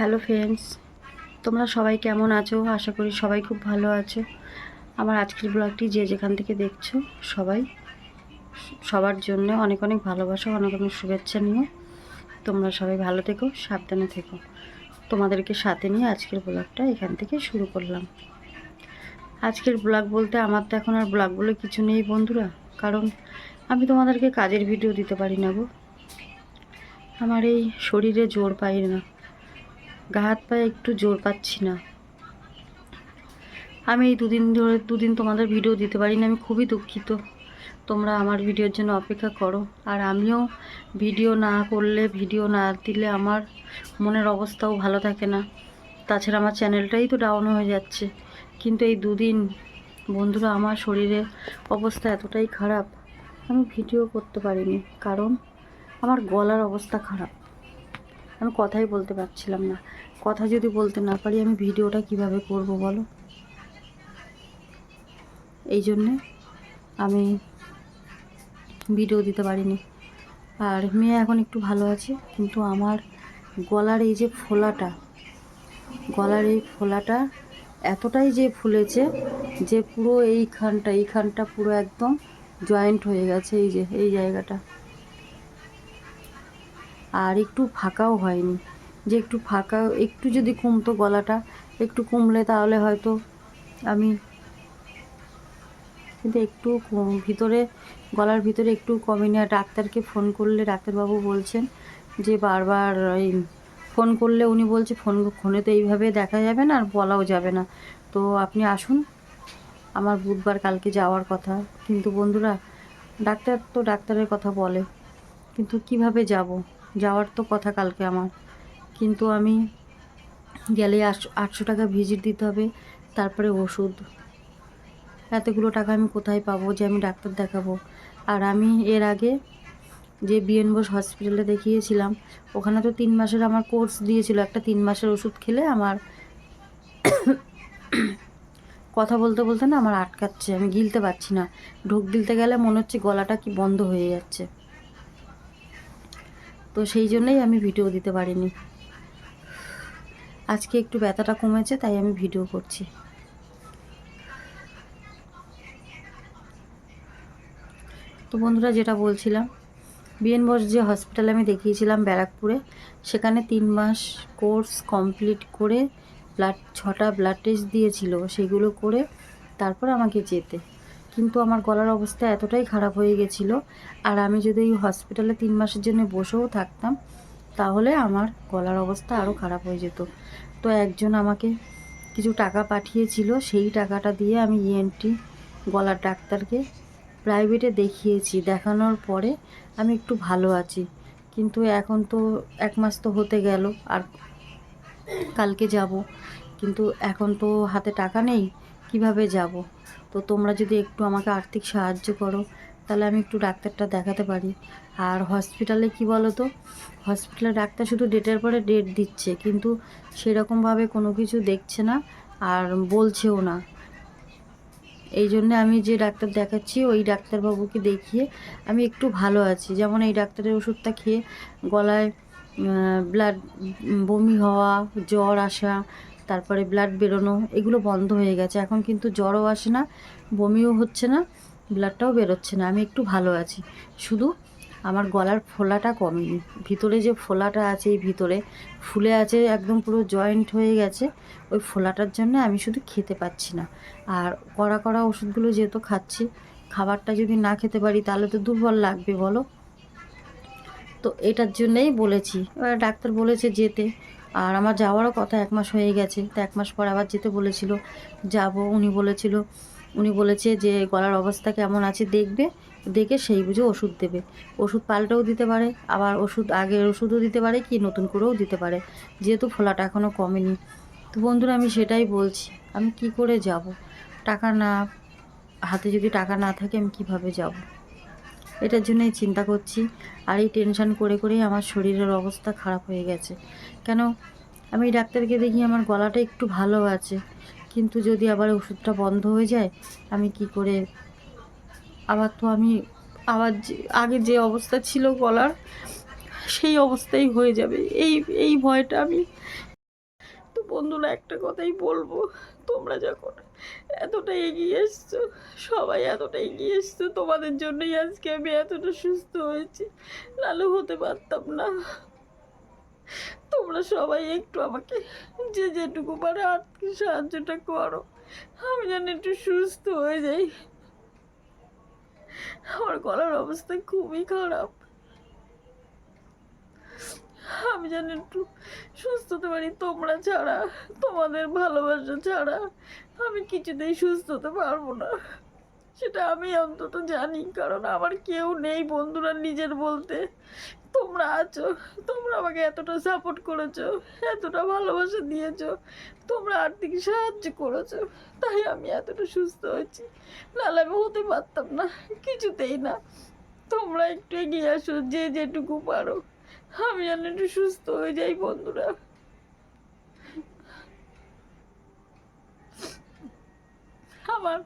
Hello friends তোমরা সবাই কেমন আছো? আশা করি সবাই খুব ভালো আছো। আমার আজকের ব্লগটি যে যেখান থেকে দেখছ, সবাই সবার জন্য অনেক অনেক ভালোবাসা, অনেক অনেক শুভেচ্ছা নিও। তোমরা সবাই ভালো থেকো, সাবধানে থেকো। তোমাদেরকে সাথে নিয়ে আজকের ব্লগটা এখান থেকে শুরু করলাম। আজকের ব্লগ বলতে আমার তো এখন আর ব্লগ বলে কিছু নেই বন্ধুরা, কারণ আমি তোমাদেরকে কাজের ভিডিও দিতে পারি না গো। আমার এই শরীরে জোর পাই না। গা হাত পায়ে একটু জোর পাচ্ছি না। আমি এই দুদিন ধরে, দুদিন তোমাদের ভিডিও দিতে পারি না আমি খুবই দুঃখিত। তোমরা আমার ভিডিওর জন্য অপেক্ষা করো। আর আমিও ভিডিও না করলে ভিডিও না দিলে আমার মনের অবস্থাও ভালো থাকে না। তাছাড়া আমার চ্যানেলটাই তো ডাউন হয়ে যাচ্ছে। কিন্তু এই দুদিন বন্ধুরা, আমার শরীরের অবস্থা এতটাই খারাপ, আমি ভিডিও করতে পারিনি। কারণ আমার গলার অবস্থা খারাপ। আমি কথাই বলতে পারছিলাম না। কথা যদি বলতে না পারি, আমি ভিডিওটা কীভাবে করব বলো? এই জন্যে আমি ভিডিও দিতে পারিনি। আর মেয়ে এখন একটু ভালো আছে, কিন্তু আমার গলার এই যে ফোলাটা, গলার এই ফোলাটা এতটাই যে ফুলেছে যে পুরো এইখানটা এইখানটা পুরো একদম জয়েন্ট হয়ে গেছে, এই যে, এই জায়গাটা। আর একটু ফাঁকাও হয়নি। যে একটু ফাঁকা, একটু যদি কমতো গলাটা, একটু কমলে তাহলে হয়তো আমি কিন্তু একটু কম- ভিতরে, গলার ভিতরে একটু কমেনি আর ডাক্তারকে ফোন করলে, ডাক্তারবাবু বলছেন যে বারবার এই ফোন করলে উনি বলছে, ফোন, ফোনে তো এইভাবে দেখা যাবে না আর বলাও যাবে না। তো আপনি আসুন, আমার বুধবার কালকে যাওয়ার কথা। কিন্তু বন্ধুরা, ডাক্তার তো ডাক্তারের কথা বলে, কিন্তু কীভাবে যাব? যাওয়ার তো কথা কালকে আমার। কিন্তু আমি গেলে আটশো আটশো টাকা ভিজিট দিতে হবে, তারপরে ওষুধ। এতগুলো টাকা আমি কোথায় পাবো যে আমি ডাক্তার দেখাবো? আর আমি এর আগে যে বিএন বোস হসপিটালে দেখিয়েছিলাম, ওখানে তো তিন মাসের আমার কোর্স দিয়েছিল, একটা তিন মাসের ওষুধ খেলে আমার কথা বলতে বলতে না আমার আটকাচ্ছে, আমি গিলতে পারছি না। ঢোক গিলতে গেলে মনে হচ্ছে গলাটা কি বন্ধ হয়ে যাচ্ছে। তো সেই জন্যই আমি ভিডিও দিতে পারিনি। আজকে একটু ব্যথাটা কমেছে, তাই আমি ভিডিও করছি। তো বন্ধুরা, যেটা বলছিলাম বিএন বোস যে হসপিটালে আমি দেখিয়েছিলাম ব্যারাকপুরে, সেখানে তিন মাস কোর্স কমপ্লিট করে ব্লাড ছটা ব্লাড টেস্ট দিয়েছিল, সেগুলো করে তারপর আমাকে যেতে। কিন্তু আমার গলার অবস্থা এতটাই খারাপ হয়ে গেছিল। আর আমি যদি ওই হসপিটালে তিন মাসের জন্য বসেও থাকতাম, তাহলে আমার গলার অবস্থা আরও খারাপ হয়ে যেত। তো একজন আমাকে কিছু টাকা পাঠিয়েছিল, সেই টাকাটা দিয়ে আমি ইএনটি গলার ডাক্তারকে প্রাইভেটে দেখিয়েছি। দেখানোর পরে আমি একটু ভালো আছি। কিন্তু এখন তো এক মাস তো হতে গেল, আর কালকে যাব। কিন্তু এখন তো হাতে টাকা নেই, কীভাবে যাব? তো তোমরা যদি একটু আমাকে আর্থিক সাহায্য করো, তাহলে আমি একটু ডাক্তারটা দেখাতে পারি। আর হসপিটালে কি বলো তো হসপিটালে ডাক্তার শুধু ডেটের পরে ডেট দিচ্ছে, কিন্তু সেরকমভাবে কোনো কিছু দেখছে না আর বলছেও না। এই জন্য আমি যে ডাক্তার দেখাচ্ছি, ওই ডাক্তারবাবুকে দেখিয়ে আমি একটু ভালো আছি। যেমন এই ডাক্তারের ওষুধটা খেয়ে গলায় ব্লাড বমি হওয়া, জ্বর আসা তারপরে ব্লাড বেরোনো, এগুলো বন্ধ হয়ে গেছে। এখন কিন্তু জ্বরও আসে না, বমিও হচ্ছে না ব্লাডটাও বেরোচ্ছে না। আমি একটু ভালো আছি। শুধু আমার গলার ফোলাটা কমেনি। ভিতরে যে ফোলাটা আছে, এই ভিতরে ফুলে আছে, একদম পুরো জয়েন্ট হয়ে গেছে, ওই ফোলাটার জন্য আমি শুধু খেতে পাচ্ছি না। আর কড়া কড়া ওষুধগুলো যেহেতু খাচ্ছি, খাবারটা যদি না খেতে পারি, তাহলে তো দুর্বল লাগবে, বলো? তো এটার জন্যেই বলেছি। ডাক্তার বলেছে যেতে। আর আমার যাওয়ারও কথা এক মাস হয়ে গেছে। তো এক মাস পর আবার যেতে বলেছিল, যাব। উনি বলেছিল, উনি বলেছে যে, গলার অবস্থা কেমন আছে দেখবে, দেখে সেই বুঝে ওষুধ দেবে। ওষুধ পাল্টেও দিতে পারে, আবার ওষুধ আগের ওষুধও দিতে পারে কি নতুন করেও দিতে পারে। যেহেতু ফোলাটা এখনও কমেনি। তো বন্ধুরা, আমি সেটাই বলছি, আমি কি করে যাব? টাকা না, হাতে যদি টাকা না থাকে আমি কীভাবে যাব? এটার জন্যই চিন্তা করছি। আর এই টেনশান করে করেই আমার শরীরের অবস্থা খারাপ হয়ে গেছে। কেন? আমি ডাক্তারকে দেখি আমার গলাটা একটু ভালো আছে। কিন্তু যদি আবার ওষুধটা বন্ধ হয়ে যায়, আমি কি করে? আবার তো আমি, আবার যে, আগে যে অবস্থা ছিল গলার, সেই অবস্থাই হয়ে যাবে। এই এই ভয়টা আমি বন্ধুরা, একটা কথাই বলব, তোমরা যখন এতটা এগিয়ে এসছো, সবাই এতটা এগিয়ে এসছো, তোমাদের জন্যই আজকে আমি এতটা সুস্থ হয়েছি। নাহলে হতে পারতাম না। তোমরা সবাই একটু আমাকে যে যেটুকু পারে আর্থিক সাহায্যটা করো। আমি যেন একটু সুস্থ হয়ে যাই। আমার গলার অবস্থা খুবই খারাপ আমি যেন একটু সুস্থ হতে পারি, তোমরা ছাড়া, তোমাদের ভালোবাসা ছাড়া আমি কিছুতেই সুস্থ হতে পারব না। সেটা আমি অন্তত জানি, কারণ আমার কেউ নেই বন্ধুরা নিজের বলতে। তোমরা আছো, তোমরা আমাকে এতটা সাপোর্ট করেছ, এতটা ভালোবাসা দিয়েছ, তোমরা আর্থিক সাহায্য করেছ, তাই আমি এতটা সুস্থ হয়েছি। নাহলে আমি হতে পারতাম না, কিছুতেই না। তোমরা একটু এগিয়ে আসো, যে যেটুকু পারো। আমি যেন একটু সুস্থ হয়ে যাই, বন্ধুরা। আমার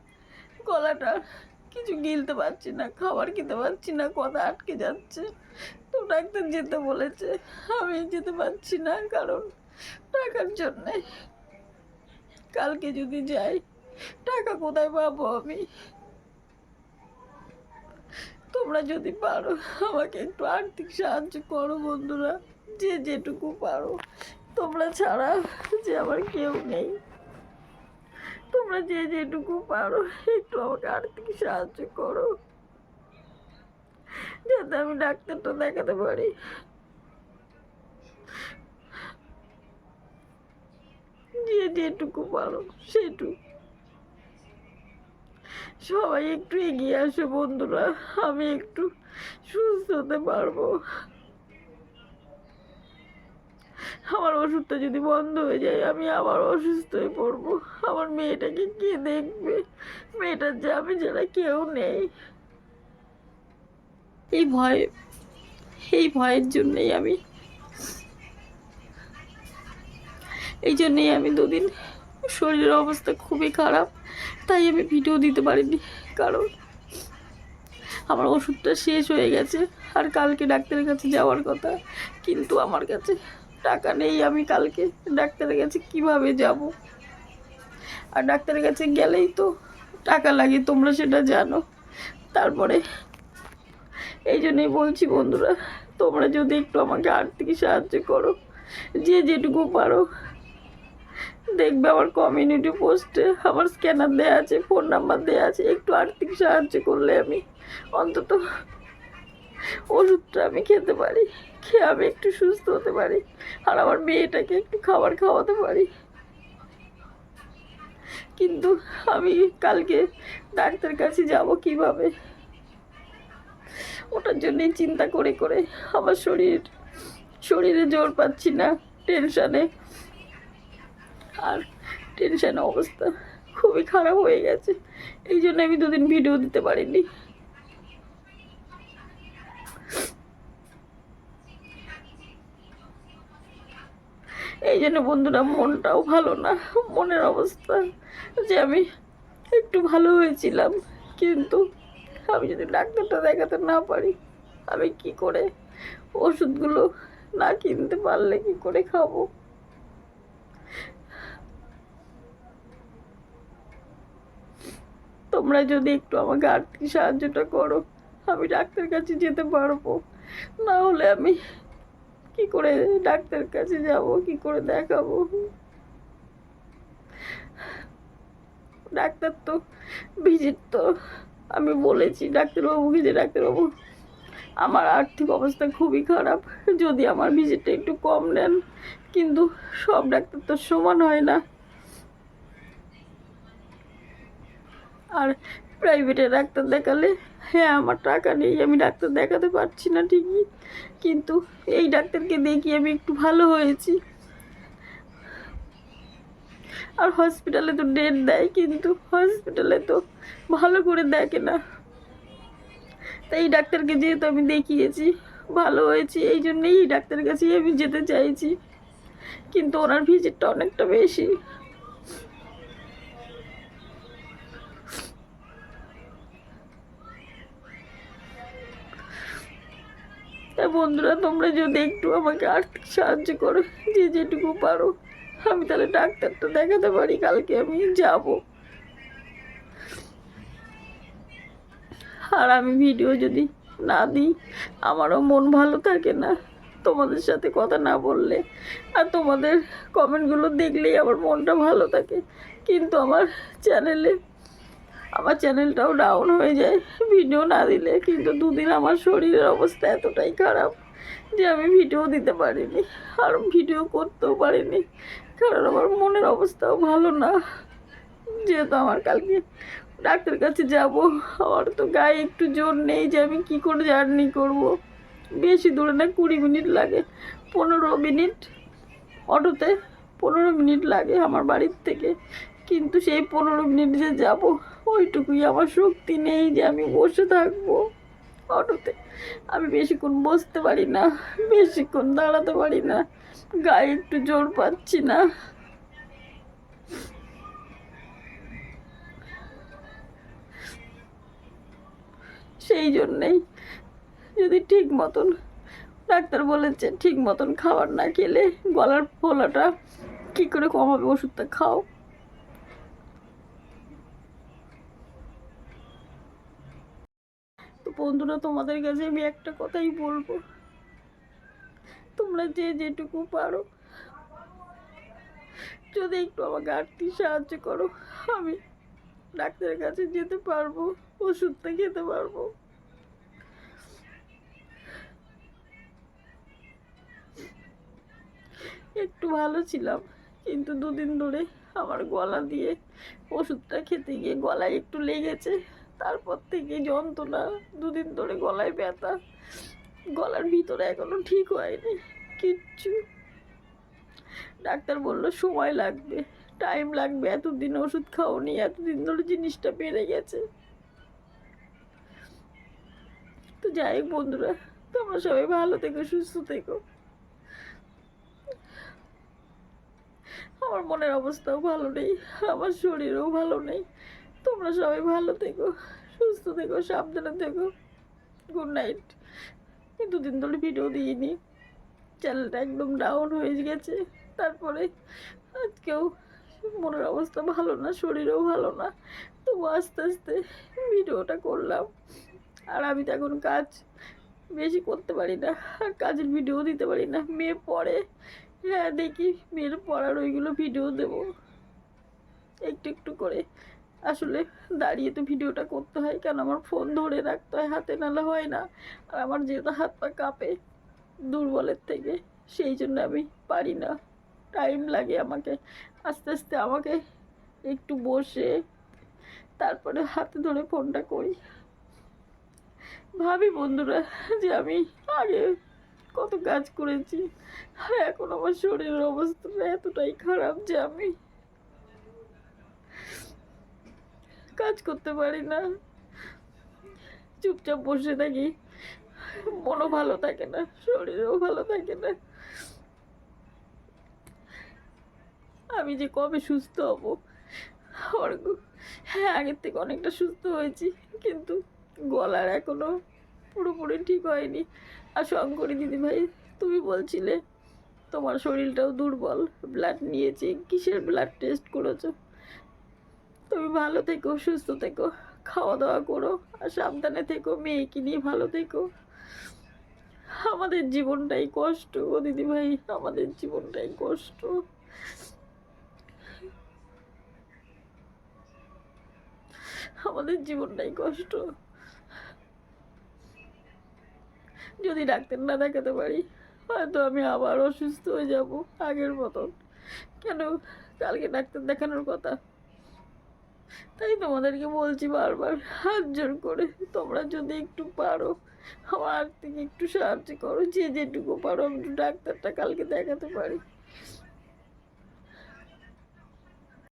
গলাটা কিছু গিলতে পারছি না, খাবার খেতে পারছি না, কথা আটকে যাচ্ছে। তো ডাক্তার যেতে বলেছে, আমি যেতে পারছি না, কারণ টাকার জন্যে কালকে যদি যাই, টাকা কোথায় পাবো আমি? তোমরা যদি পারো, আমাকে একটু আর্থিক সাহায্য করো বন্ধুরা, যে যেটুকু পারো। তোমরা ছাড়া যে আমার কেউ নেই। তোমরা যে যেটুকু পারো, একটু আমাকে আর্থিক সাহায্য করো। যাতে আমি ডাক্তারটা দেখাতে পারি। যে যেটুকু পারো, সেটুকু। সবাই একটু এগিয়ে আসো বন্ধুরা, আমি একটু সুস্থ হতে পারব। আমার ওষুধটা যদি বন্ধ হয়ে যায়, আমি আবার অসুস্থ হয়ে পড়ব। আমার মেয়েটাকে কে দেখবে? মেয়েটার যাবে যারা কেউ নেই। এই ভয়, এই ভয়ের জন্যই আমি, এই জন্যই আমি দুদিন শরীরের অবস্থা খুবই খারাপ, তাই আমি ভিডিও দিতে পারিনি, কারণ আমার ওষুধটা শেষ হয়ে গেছে আর কালকে ডাক্তারের কাছে যাওয়ার কথা। কিন্তু আমার কাছে টাকা নেই, আমি কালকে ডাক্তারের কাছে কীভাবে যাব? আর ডাক্তারের কাছে গেলেই তো টাকা লাগে, তোমরা সেটা জানো। তারপরে এই জন্যই বলছি বন্ধুরা, তোমরা যদি একটু আমাকে আর্থিক সাহায্য করো, যে যেটুকু পারো দেখবে আমার কমিউনিটি পোস্টে আমার স্ক্যানার দেওয়া আছে ফোন নাম্বার দেওয়া আছে, একটু আর্থিক সাহায্য করলে আমি অন্তত ওষুধটা আমি খেতে পারি, খেয়ে আমি একটু সুস্থ হতে পারি, আর আমার মেয়েটাকে একটু খাবার খাওয়াতে পারি। কিন্তু আমি কালকে ডাক্তার কাছে যাব কীভাবে? ওটার জন্যই চিন্তা করে করে আমার শরীর, শরীরে জোর পাচ্ছি না টেনশানে আর টেনশন অবস্থা খুবই খারাপ হয়ে গেছে। এই জন্য আমি দুদিন ভিডিও দিতে পারিনি। এই জন্য বন্ধুরা, মনটাও ভালো না। মনের অবস্থা যে আমি একটু ভালো হয়েছিলাম, কিন্তু আমি যদি ডাক্তারটা দেখাতে না পারি, আমি কি করে ওষুধগুলো না কিনতে পারলে কি করে খাব? তোমরা যদি একটু আমাকে আর্থিক সাহায্যটা করো, আমি ডাক্তার কাছে যেতে পারব। না হলে আমি কি করে ডাক্তার কাছে যাব, কি করে দেখাবো? ডাক্তার তো ভিজিট তো আমি বলেছি ডাক্তারবাবুকে যে ডাক্তারবাবু? আমার আর্থিক অবস্থা খুবই খারাপ, যদি আমার ভিজিটটা একটু কম নেন। কিন্তু সব ডাক্তার তো সমান হয় না। আর প্রাইভেটে ডাক্তার দেখালে হ্যাঁ আমার টাকা নেই, আমি ডাক্তার দেখাতে পারছি না ঠিকই। কিন্তু এই ডাক্তারকে দেখিয়ে আমি একটু ভালো হয়েছি। আর হসপিটালে তো ডেট দেয়, কিন্তু হসপিটালে তো ভালো করে দেখে না। তাই এই ডাক্তারকে যেহেতু আমি দেখিয়েছি, ভালো হয়েছি, এই জন্যেই এই ডাক্তারের কাছেই আমি যেতে চাইছি। কিন্তু ওনার ভিজিটটা অনেকটা বেশি। তাই বন্ধুরা, তোমরা যদি একটু আমাকে আর্থিক সাহায্য করো, যে যেটুকু পারো, আমি তাহলে ডাক্তারটা দেখাতে পারি, কালকে আমি যাব। আর আমি ভিডিও যদি না দিই, আমারও মন ভালো থাকে না, তোমাদের সাথে কথা না বললে। আর তোমাদের কমেন্টগুলো দেখলেই আমার মনটা ভালো থাকে। কিন্তু আমার চ্যানেলে আমার চ্যানেলটাও ডাউন হয়ে যায়। ভিডিও না দিলে কিন্তু দুদিন আমার শরীরের অবস্থা এতটাই খারাপ যে আমি ভিডিও দিতে পারিনি। আর ভিডিও করতেও পারিনি। কারণ আমার মনের অবস্থাও ভালো না। যেহেতু আমার কালকে ডাক্তার কাছে যাব, আমার তো গায়ে একটু জোর নেই যে আমি কী করে জার্নি করব। বেশি দূরে না কুড়ি মিনিট লাগে। পনেরো মিনিট অটোতে পনেরো মিনিট লাগে আমার বাড়ির থেকে। কিন্তু সেই পনেরো মিনিট যে যাব ওইটুকুই আমার শক্তি নেই যে আমি বসে থাকব। অটোতে আমি বেশিক্ষণ বসতে পারি না, বেশিক্ষণ দাঁড়াতে পারি না, গায়ে একটু জোর পাচ্ছি না। সেই জন্যেই যদি ঠিক মতন ডাক্তার বলেছে ঠিক মতন খাবার না খেলে গলার ফোলাটা কী করে কমাবে ওষুধটা খাও। বন্ধুরা, তোমাদের কাছে আমি একটা কথাই বলব। তোমরা যে যেটুকু পারো, যদি একটু আমাকে আর্থিক সাহায্য করো, আমি ডাক্তারের কাছে যেতে পারব, ওষুধটা খেতে পারব। একটু ভালো ছিলাম, কিন্তু দুদিন ধরে আমার গলা দিয়ে ওষুধটা খেতে গিয়ে গলায় একটু লেগেছে। তারপর থেকে যন্ত্রণা, দুদিন ধরে গলায় ব্যথা। গলার ভিতরে এখনও ঠিক হয়নি, কিচ্ছু। ডাক্তার বলল, সময় লাগবে টাইম লাগবে, এতদিন ওষুধ খাওনি, এতদিন ধরে জিনিসটা বেড়ে গেছে। তো যাই হোক বন্ধুরা, তোমরা সবাই ভালো থেকো, সুস্থ থেকো। আমার মনের অবস্থাও ভালো নেই, আমার শরীরও ভালো নেই। তোমরা সবাই ভালো থেকো, সুস্থ থেকো, সাবধানে থেকো। গুড নাইট দুদিন ধরে ভিডিও দিইনি। চ্যানেলটা একদম ডাউন হয়ে গেছে। তারপরে আজকেও মনের অবস্থা ভালো না, শরীরও ভালো না। তবু আস্তে আস্তে ভিডিওটা করলাম। আর আমি তো এখন কাজ বেশি করতে পারি না, আর কাজের ভিডিও দিতে পারি না। মেয়ে পড়ে। হ্যাঁ দেখি মেয়ের পড়ার ওইগুলো ভিডিও দেবো। একটু একটু করে। আসলে দাঁড়িয়ে তো ভিডিওটা করতে হয়, কেন আমার ফোন ধরে রাখতে হয়, হাতে নালে হয় না। আর আমার যেহেতু হাত পা কাঁপে দুর্বলের থেকে, সেই জন্য আমি পারি না। টাইম লাগে আমাকে, আস্তে আস্তে আমাকে একটু বসে, তারপরে হাতে ধরে ফোনটা করি। ভাবি বন্ধুরা, যে আমি আগে কত কাজ করেছি, আর এখন আমার শরীরের অবস্থাটা এতটাই খারাপ যে আমি কাজ করতে পারি না। চুপচাপ বসে থাকি। মনও ভালো থাকে না, শরীরও ভালো থাকে না। আমি যে কবে সুস্থ হব? হ্যাঁ আগের থেকে অনেকটা সুস্থ হয়েছি, কিন্তু গলার এখনও পুরোপুরি ঠিক হয়নি। আর শঙ্করী দিদিভাই তুমি বলছিলে, তোমার শরীরটাও দুর্বল ব্লাড নিয়েছে, কিসের ব্লাড টেস্ট করেছ? তুমি ভালো থেকো, সুস্থ থেকো খাওয়া দাওয়া করো, আর সাবধানে থেকো, মেয়েকে নিয়ে ভালো থেকো। আমাদের জীবনটাই কষ্ট ও দিদিভাই আমাদের জীবনটাই কষ্ট। আমাদের জীবনটাই কষ্ট। যদি ডাক্তার না দেখাতে পারি, হয়তো আমি আবার অসুস্থ হয়ে যাব আগের মতন। কেন? কালকে ডাক্তার দেখানোর কথা। তাই তোমাদেরকে বলছি বারবার হাত জোর করে তোমরা যদি একটু পারো, আমার আর্থিক একটু সাহায্য করো, যে যেটুকু পারো, আমি একটু ডাক্তারটা কালকে দেখাতে পারি।